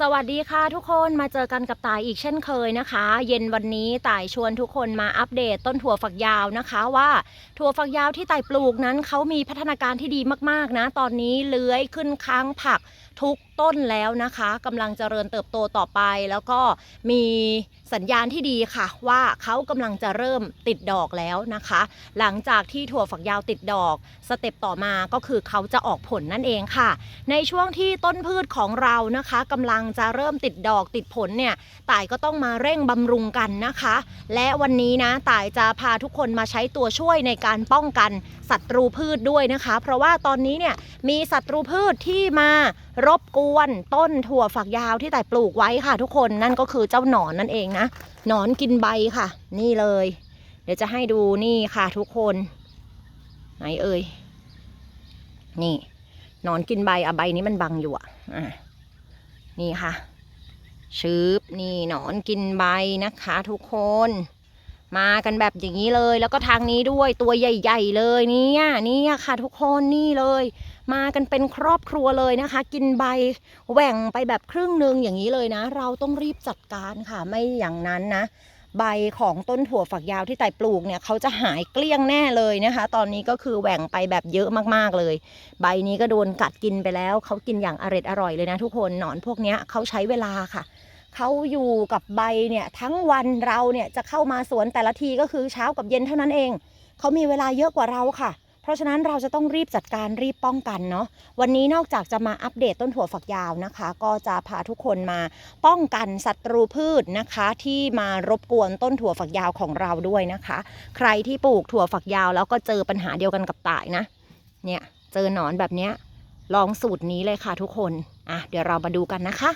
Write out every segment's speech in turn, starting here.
สวัสดีค่ะทุกคนมาเจอกันกับตายอีกเช่นเคยนะคะ เย็นวันนี้ตายชวนทุกคนมาอัปเดตต้นถั่วฝักยาวนะคะว่าถั่วฝักยาวที่ต่ายปลูกนั้นเขามีพัฒนาการที่ดีมากๆนะ ตอนนี้เลื้อยขึ้นค้างผัก ทุกต้นแล้วนะคะกำลังเจริญเติบโตต่อไป แล้วก็มีสัญญาณที่ดีค่ะว่าเขากำลังจะเริ่มติดดอกแล้วนะคะ หลังจากที่ถั่วฝักยาวติดดอก สเต็ปต่อมาก็คือเขาจะออกผลนั่นเองค่ะ ในช่วงที่ต้นพืชของเรานะคะกำลังจะเริ่มติดดอกติดผลเนี่ยต่ายก็ต้องมาเร่งบำรุงกันนะคะ และวันนี้นะต่ายจะพาทุกคนมาใช้ตัวช่วยในการป้องกันศัตรูพืชด้วยนะคะ เพราะว่าตอนนี้เนี่ยมีศัตรูพืชที่มารรบกวนต้นถั่วฝักยาวที่แต่ปลูกไว้ค่ะ ทุกคนนั่นก็คือเจ้าหนอนนั่นเองนะหนอนกินใบค่ะ นี่เลย เดี๋ยวจะให้ดูนี่ค่ะทุกคน ไหนเอ่ยนี่หนอนกินใบอะใบนี้มันบังอยู่อะอะนี่ค่ะชืบนี่หนอนกินใบนะคะ ทุกคน มากันแบบอย่างนี้เลย แล้วก็ทางนี้ด้วยตัวใหญ่ ๆ เลยเนี่ยนี่ค่ะทุกคนนี่เลย มากันเป็นครอบครัวเลยนะคะ กินใบแหว่งไปแบบครึ่งหนึ่งอย่างนี้เลยนะ เราต้องรีบจัดการค่ะไม่อย่างนั้นนะ ใบของต้นถั่วฝักยาวที่ไต่ปลูกเนี่ยเขาจะหายเกลี้ยงแน่เลยนะคะ ตอนนี้ก็คือแหว่งไปแบบเยอะมากๆเลย ใบนี้ก็โดนกัดกินไปแล้วเขากินอย่างอร็ดอร่อยเลยนะ ทุกคนหนอนพวกนี้เขาใช้เวลาค่ะ เขาอยู่กับใบเนี่ยทั้งวันเราเนี่ยจะเข้ามาสวนแต่ละทีก็คือเช้ากับเย็นเท่านั้นเอง เขามีเวลาเยอะกว่าเราค่ะ เพราะฉะนั้นเราจะต้องรีบจัดการรีบป้องกันเนาะวันนี้นอกจากจะมาอัปเดตต้นถั่วฝักยาวนะคะ ก็จะพาทุกคนมาป้องกันศัตรูพืชนะคะ ที่มารบกวนต้นถั่วฝักยาวของเราด้วยนะคะ ใครที่ปลูกถั่วฝักยาวแล้วก็เจอปัญหาเดียวกันกับต่ายนะเนี่ยเจอหนอนแบบเนี้ยลองสูตรนี้เลยค่ะทุกคน อะ เดี๋ยวเรามาดูกันนะคะ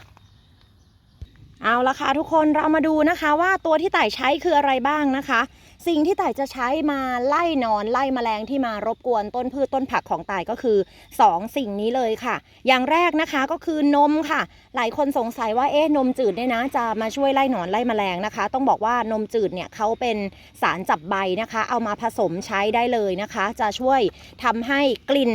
เอาละค่ะทุกคนเรามาดูนะคะว่าตัวที่ต่ายใช้คืออะไรบ้างนะคะ สิ่งที่ต่ายจะใช้มาไล่นอนไล่แมลงที่มารบกวนต้นพืชต้นผักของต่ายก็คือ 2 สิ่งนี้เลยค่ะ อย่างแรกนะคะก็คือนมค่ะ หลายคนสงสัยว่าเอ๊ะนมจืดเนี่ยนะ จะมาช่วยไล่หนอนไล่แมลงนะคะ ต้องบอกว่านมจืดเนี่ยเขาเป็นสารจับใบนะคะ เอามาผสมใช้ได้เลยนะคะ จะช่วยทำให้กลิ่น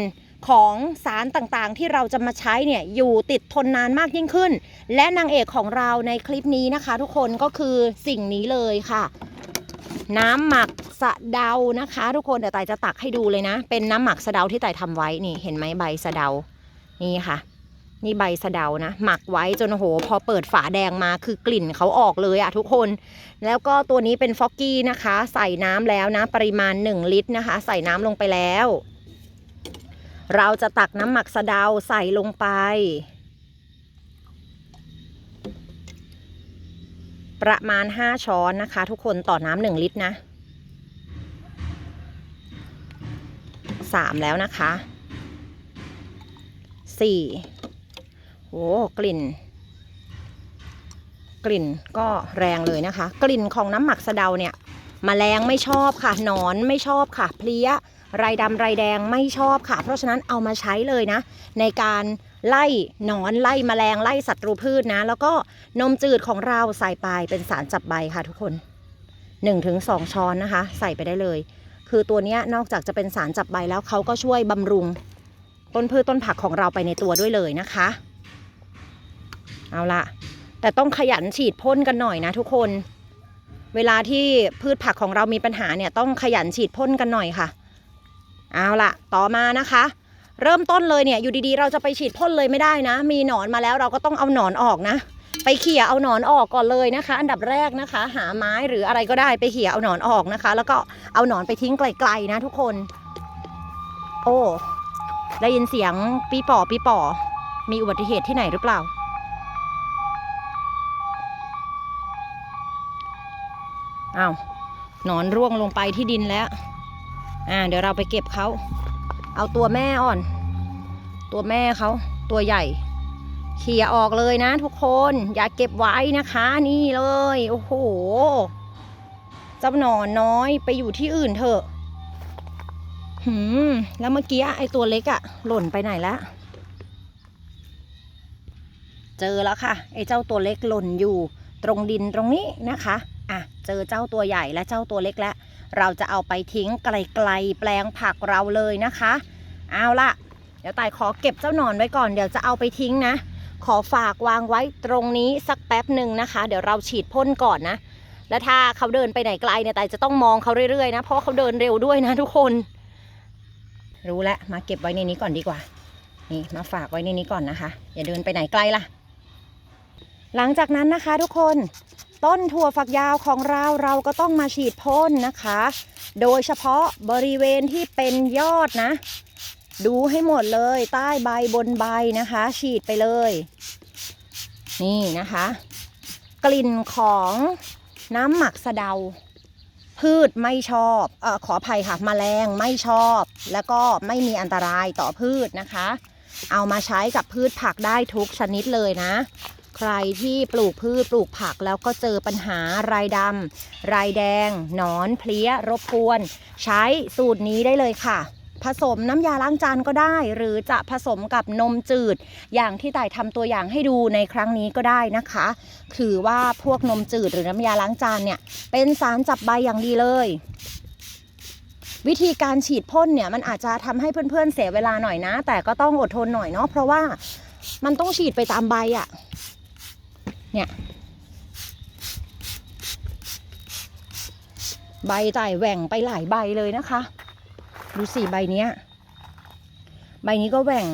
ของสารต่างๆ ที่เราจะมาใช้เนี่ยอยู่ติดทนนานมากยิ่งขึ้น และนางเอกของเราในคลิปนี้นะคะ ทุกคนก็คือสิ่งนี้เลยค่ะ น้ำหมักสะเดานะคะ ทุกคนเดี๋ยวไต่จะตักให้ดูเลยนะ เป็นน้ำหมักสะเดาที่ไต่ทำไว้นี่เห็นไหมใบสะเดานี่ค่ะ นี่ใบสะเดานะ หมักไว้จนโอ้โหพอเปิดฝาแดงมาคือกลิ่นเขาออกเลยอะทุกคน แล้วก็ตัวนี้เป็นฟอกกี้นะคะ ใส่น้ำแล้วนะ ปริมาณ 1 ลิตรนะคะ ใส่น้ำลงไปแล้ว เราจะตักน้ำหมักสะเดาใส่ลงไป ประมาณ 5 ช้อนนะคะ ทุกคนต่อน้ำหนึ่งลิตรนะ 3 แล้วนะคะ 4 โอ้กลิ่น กลิ่นก็แรงเลยนะคะ กลิ่นของน้ำหมักสะเดาเนี่ยมแมลงไม่ชอบค่ะ หนอนไม่ชอบค่ะ เพลี้ย ไรดำไรแดงไม่ชอบค่ะ เพราะฉะนั้นเอามาใช้เลยนะ ในการไล่หนอนไล่แมลงไล่ศัตรูพืชนะ แล้วก็นมจืดของเราใส่ไปเป็นสารจับใบค่ะทุกคน 1-2 ช้อนนะคะ ใส่ไปได้เลย คือตัวนี้นอกจากจะเป็นสารจับใบแล้วเขาก็ช่วยบำรุง ต้นพืชต้นผักของเราไปในตัวด้วยเลยนะคะ เอาละแต่ต้องขยันฉีดพ่นกันหน่อยนะทุกคน เวลาที่พืชผักของเรามีปัญหาเนี่ยต้องขยันฉีดพ่นกันหน่อยค่ะ เอาล่ะ ต่อมานะคะ เริ่มต้นเลยเนี่ยอยู่ดีๆ เราจะไปฉีดพ่นเลยไม่ได้นะ มีหนอนมาแล้วเราก็ต้องเอาหนอนออกนะ ไปเขี่ยเอาหนอนออกก่อนเลยนะคะ อันดับแรกนะคะ หาไม้หรืออะไรก็ได้ไปเขี่ยเอาหนอนออกนะคะ แล้วก็เอาหนอนไปทิ้งไกลๆนะทุกคน โอ้ได้ยินเสียงปีป่อปีป่อมีอุบัติเหตุที่ไหนหรือเปล่าอ้าวหนอนร่วงลงไปที่ดินแล้ว อ่าเดี๋ยวเราไปเก็บเขาเอาตัวแม่อ่อน ตัวแม่เขาตัวใหญ่เขี่ยออกเลยนะทุกคนอย่าเก็บไว้นะคะนี่เลยโอ้โหเจ้าหนอนน้อยไปอยู่ที่อื่นเถอะหืมแล้วเมื่อกี้ไอตัวเล็กอะหล่นไปไหนแล้วเจอแล้วค่ะไอเจ้าตัวเล็กหล่นอยู่ตรงดินตรงนี้นะคะอะเจอเจ้าตัวใหญ่และเจ้าตัวเล็กแล้ว เราจะเอาไปทิ้งไกลๆแปลงผักเราเลยนะคะ เอาละเดี๋ยวตายขอเก็บเจ้าหนอนไว้ก่อนเดี๋ยวจะเอาไปทิ้งนะ ขอฝากวางไว้ตรงนี้สักแป๊บหนึ่งนะคะ เดี๋ยวเราฉีดพ่นก่อนนะ แล้วถ้าเขาเดินไปไหนไกลเนี่ยแต่จะต้องมองเขาเรื่อยๆนะ เพราะเขาเดินเร็วด้วยนะทุกคน รู้แล้วมาเก็บไว้ในนี้ก่อนดีกว่า นี่มาฝากไว้ในนี้ก่อนนะคะ อย่าเดินไปไหนไกลล่ะหลังจากนั้นนะคะทุกคน ต้นถั่วฝักยาวของเราเราก็ต้องมาฉีดพ่นนะคะ โดยเฉพาะบริเวณที่เป็นยอดนะ ดูให้หมดเลยใต้ใบบนใบนะคะ ฉีดไปเลย นี่นะคะ กลิ่นของน้ำหมักสะเดา พืชไม่ชอบเออขออภัยค่ะมแมลงไม่ชอบ แล้วก็ไม่มีอันตรายต่อพืชนะคะ เอามาใช้กับพืชผักได้ทุกชนิดเลยนะ ใครที่ปลูกพืชปลูกผักแล้วก็เจอปัญหารายดำรายแดง หนอนเพลี้ย รบกวน ใช้สูตรนี้ได้เลยค่ะ ผสมน้ำยาล้างจานก็ได้ หรือจะผสมกับนมจืด อย่างที่ต่ายทำตัวอย่างให้ดูในครั้งนี้ก็ได้นะคะคือว่าพวกนมจืดหรือน้ำยาล้างจานเนี่ย เป็นสารจับใบอย่างดีเลยวิธีการฉีดพ่นเนี่ยมันอาจจะทำให้เพื่อนๆเสียเวลาหน่อยนะ แต่ก็ต้องอดทนหน่อยเนาะเพราะว่ามันต้องฉีดไปตามใบอะ่ะ เนี่ยใบจ่แหว่งไปหลายใบเลยนะคะ ดูสิใบเนี้ย ใบนี้ก็แหว่ง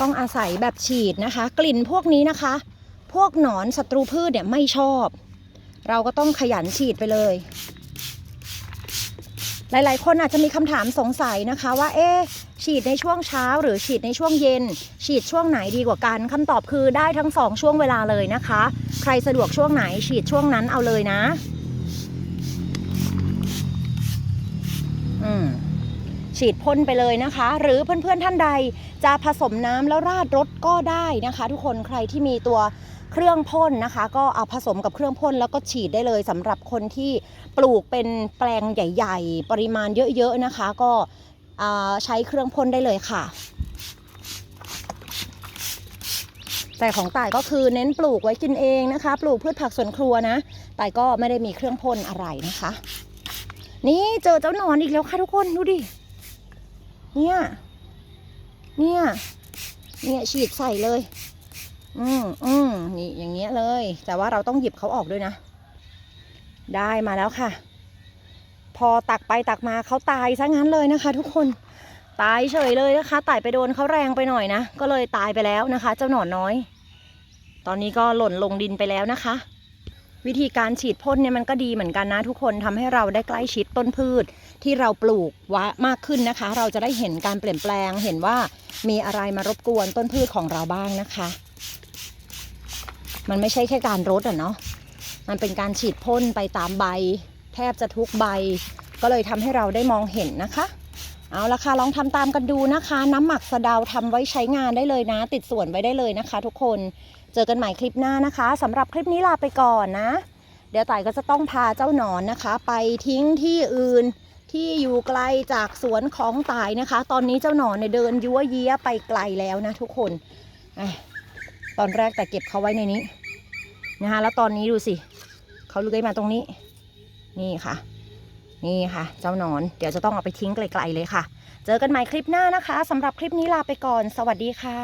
ต้องอาศัยแบบฉีดนะคะ กลิ่นพวกนี้นะคะ พวกหนอนศัตรูพืชเนี่ยไม่ชอบ เราก็ต้องขยันฉีดไปเลย หลาย ๆ คนอาจจะมีคำถามสงสัยนะคะว่า เอ๊ฉีดในช่วงเช้าหรือฉีดในช่วงเย็น ฉีดช่วงไหนดีกว่ากันคำตอบคือได้ทั้งสองช่วงเวลาเลยนะคะ ใครสะดวกช่วงไหนฉีดช่วงนั้นเอาเลยนะ อืมฉีดพ่นไปเลยนะคะ หรือเพื่อนๆท่านใดจะผสมน้ำแล้วราดรถก็ได้นะคะ ทุกคนใครที่มีตัว เครื่องพ่นนะคะ ก็เอาผสมกับเครื่องพ่นแล้วก็ฉีดได้เลยสำหรับคนที่ปลูกเป็นแปลงใหญ่ ๆ ปริมาณเยอะๆนะคะ ก็ใช้เครื่องพ่นได้เลยค่ะแต่ของต่ายก็คือเน้นปลูกไว้กินเองนะคะ ปลูกพืชผักสวนครัวนะต่ายก็ไม่ได้มีเครื่องพ่นอะไรนะคะ นี่เจอเจ้านอนอีกแล้วค่ะทุกคนดูดิเนี่ยเนี่ยเนี่ยฉีดใส่เลย อืมอืมนี่อย่างเงี้ยเลย แต่ว่าเราต้องหยิบเขาออกด้วยนะ ได้มาแล้วค่ะ พอตักไปตักมาเขาตายซะงั้นเลยนะคะ ทุกคนตายเฉยเลยนะคะไต่ไปโดนเขาแรงไปหน่อยนะ ก็เลยตายไปแล้วนะคะ เจ้าหนอนน้อย ตอนนี้ก็หล่นลงดินไปแล้วนะคะ วิธีการฉีดพ่นเนี่ยมันก็ดีเหมือนกันนะ ทุกคนทำให้เราได้ใกล้ชิดต้นพืชที่เราปลูกวะมากขึ้นนะคะ เราจะได้เห็นการเปลี่ยนแปลง เห็นว่ามีอะไรมารบกวนต้นพืชของเราบ้างนะคะ มันไม่ใช่แค่การรดอะเนาะมันเป็นการฉีดพ่นไปตามใบ แทบจะทุกใบ ก็เลยทำให้เราได้มองเห็นนะคะ เอาละค่ะลองทำตามกันดูนะคะ น้ำหมักสะเดาทำไว้ใช้งานได้เลยนะ ติดส่วนไว้ได้เลยนะคะ ทุกคนเจอกันใหม่คลิปหน้านะคะสำหรับคลิปนี้ลาไปก่อนนะ เดี๋ยวต่ายก็จะต้องพาเจ้าหนอนนะคะ ไปทิ้งที่อื่นที่อยู่ไกลจากสวนของต่ายนะคะ ตอนนี้เจ้าหนอนเนี่ยเดินยั่วเยี้ยไปไกลแล้วนะทุกคนอะ ตอนแรกแต่เก็บเขาไว้ในนี้นะคะแล้วตอนนี้ดูสิเขาเลื้อยมาตรงนี้ นี่ค่ะ นี่ค่ะ เจ้าหนอน เดี๋ยวจะต้องเอาไปทิ้งไกลๆเลยค่ะ เจอกันใหม่คลิปหน้านะคะสำหรับคลิปนี้ลาไปก่อน สวัสดีค่ะ